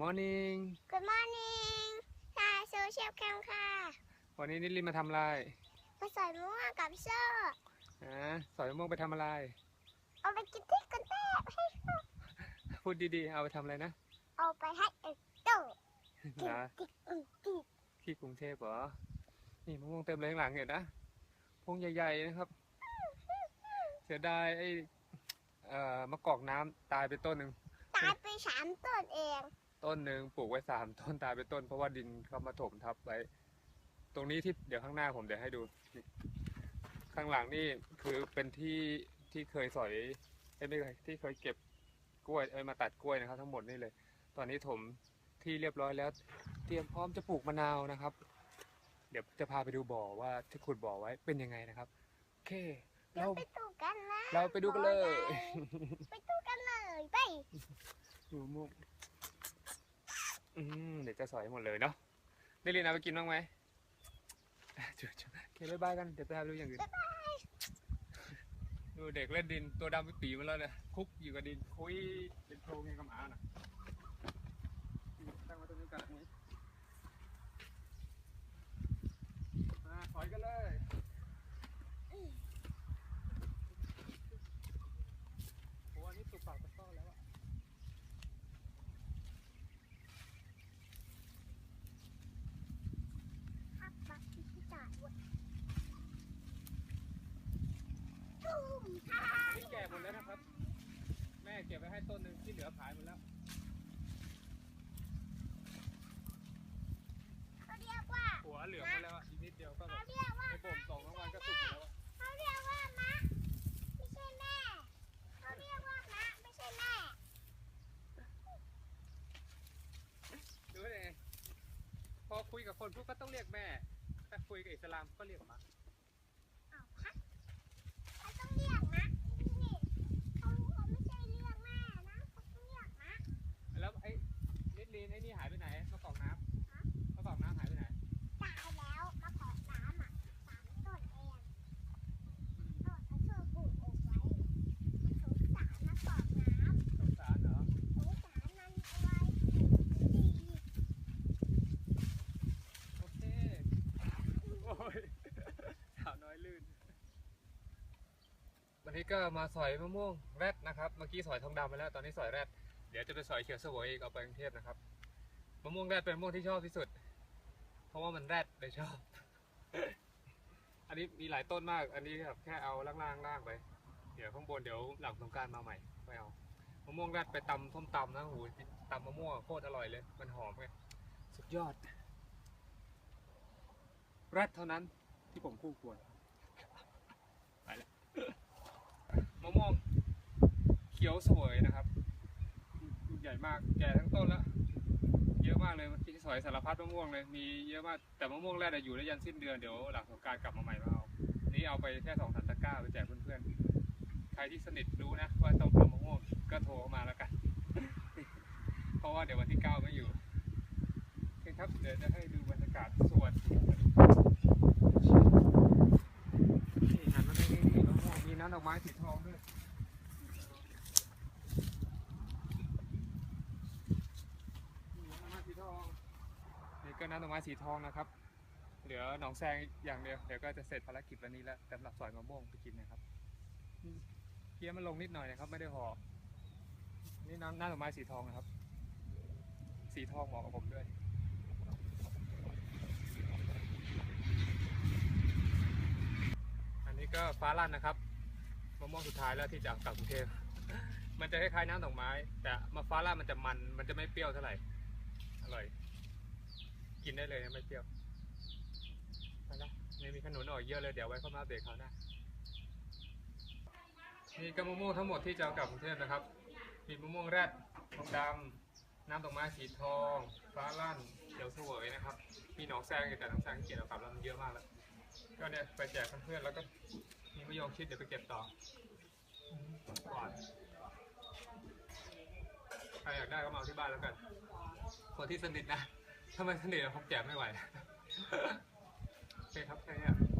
Morning Good morning ชาโซเชียลแคมค่ะวันนี้นิลินมาทำอะไรไปใส่ม่วงกับโซ่อ่าสอยมะม่วงไปทำอะไร เอาไปกินที่กันแต้ให้พูดดีๆ เอาไปทำอะไรนะเอาไปให้เอ็กโต้นะติ๊กติ๊กติ๊กที่กรุงเทพเหรอ นี่มะม่วงเต็มเลยข้างหลังเห็นนะพวงใหญ่ๆนะครับ เสียดายไอ้เอ่อมะกอกน้ำตายไปต้นหนึ่ง ตายไปสามต้นเอง ต้นหนึ่งปลูกไว้สามต้นตายไปต้น เพราะว่าดินเขามาถมทับไว้ ตรงนี้ที่เดี๋ยวข้างหน้าผมเดี๋ยวให้ดูนี่ข้างหลังนี่คือเป็นที่ที่เคยสอยเอ้ยไม่เคยที่เคยเก็บกล้วยเอ้ยมาตัดกล้วยนะครับ ทั้งหมดนี่เลย ตอนนี้ถมที่เรียบร้อยแล้ว เตรียมพร้อมจะปลูกมะนาวนะครับ เดี๋ยวจะพาไปดูบ่อว่าที่ขุดบ่อไว้เป็นยังไงนะครับโอเคเดี๋ยเราวไปดูกันนะเราไปดูกันเลย ไปดูกันเลยไปดูมุก อืมเดี๋ยวจะสอยให้หมดเลยเนาะได้เรียนเอาไปกินบ้างไหมจุ๊จุ๊โอเคบ๊ายบายกันเดี๋ยวไปหาดูอย่างอื่นดูเด็กเล่นดินตัวดำไปปีมาแล้วเนี่ยคุกอยู่กับดินคุยเป็นโพรงยังกับหมาน่ะตั้งมาตรงนี้กันนี้มาสอยกันเลยโอ้อันนี้สุกปากตะก้อแล้วอะ พักบักที่จ่ายด้วยตุ้มค่ะ นี่แก่หมดแล้วนะครับ แม่ เก็บไว้ให้ต้นหนึ่งที่เหลือขายหมดแล้วเขาเรียกว่าหัวเหลืองหมดแล้วอะอีกนิดเดียวก็แบเขาบเรียกว่าในบ่มสองรางวัลก็สุกหมดแล้วอะเขาเรียกว่ามะไม่ใช่แม่เขาเรียกว่ามะไม่ใช่แม่ดูได้ไงพอคุยกับคนพวกก็ต้องเรียกแม่ ถ้าคุยกับอิสลามก็เรียกหมา อ้าวฮะเขาต้องเรียกนะนี่เขาเขาไม่ใช่เรียกแม่นะเขาต้องเรียกนะ แล้วไอ้นิดลีนไอ้นี่หายไปไหนมะกอกน้ำมะกอกน้ำหายไปไหน ตายแล้วมะกอกน้ำอะสามต้นเองก็เขาช่วยปลูกเอาไว้มันสงสารมะกอกน้ำ สงสารเหรอ สงสารมันเอาไว้ดี โอเค โอ้ยสาวน้อยลื่น วันนี้ก็มาสอยมะม่วงแรดนะครับ เมื่อกี้สอยทองดำไปแล้ว ตอนนี้สอยแรด เดี๋ยวจะไปสอยเขียวสวยอีกเอาไปกรุงเทพนะครับ มะม่วงแรดเป็นมะม่วงที่ชอบที่สุด เพราะว่ามันแรดเลยชอบ อันนี้มีหลายต้นมาก อันนี้แบบแค่เอาล่างๆล่างไป เดี๋ยวข้างบนเดี๋ยวหลังสงการมาใหม่ไปเอา มะม่วงแรดไปตำส้มตำนะหูตำมะม่วงโคตรอร่อยเลย มันหอมไง สุดยอด แรดเท่านั้นที่ผมคู่ควร ไปแล้ว มะม่วงเขียวสวยนะครับลูกใหญ่มากแก่ทั้งต้นแล้วเยอะมากเลยเมื่อกี้สอยสารพัดมะม่วงเลยมีเยอะมากแต่มะม่วงแรดอะอยู่ได้ยันสิ้นเดือนเดี๋ยวหลังสงการกลับมาใหม่มาเอานี่เอาไปแค่สองสามตะกร้าไปแจกเพื่อนๆใครที่สนิทรู้นะว่าต้องทำมะม่วงก็โทรมาแล้วกัน เพราะว่าเดี๋ยววันที่เก้าไม่อยู่ครับเดี๋ยวจะให้ดูบรรยากาศสวนหันมาตรงนี้นี่ มะม่วงมีน้ำดอกไม้สีทองด้วยนี่ก็น้ำดอกไม้สีทองนะครับ เหลือหนองแซงอย่างเดียว เดี๋ยวก็จะเสร็จภารกิจวันนี้แล้วสำหรับสอยมะม่วงไปกินนะครับเคี้ยมันลงนิดหน่อยนะครับ ไม่ได้ห่อ นี่น้ำน้ำดอกไม้สีทองนะครับ สีทองเหมาะกับผมด้วยอันนี้ก็ฟ้าลั่นนะครับ มะม่วงสุดท้ายแล้วที่จะเอากลับกรุงเทพมันจะคล้ายๆน้ำดอกไม้ แต่มาฟ้าลั่นมันจะมัน มันจะไม่เปรี้ยวเท่าไหร่ อร่อย กินได้เลยนะไม่เปรี้ยวไปละนี่มีขนุนออกเยอะเลยเดี๋ยวไว้เข้ามาเบรกเขาหน้านี่ก็มะม่วงทั้งหมดที่จะเอากลับกรุงเทพนะครับ มีมะม่วงแรดทองดำน้ำดอกไม้สีทองฟ้าลั่นเขียวสวยนะครับ มีหนองแซงอยู่แต่หนองแซงเกลียดเอากลับแล้วมันเยอะมากแล้ว ก็เนี่ยไปแจกเพื่อนๆแล้วก็ มีมะยอมคิดเดี๋ยวไปเก็บต่อก่อนใครอยากได้ก็มาที่บ้านแล้วกันคนที่สนิทนะถ้าไม่สนิทอะผมแจกไม่ไหวโอเคครับแค่นี้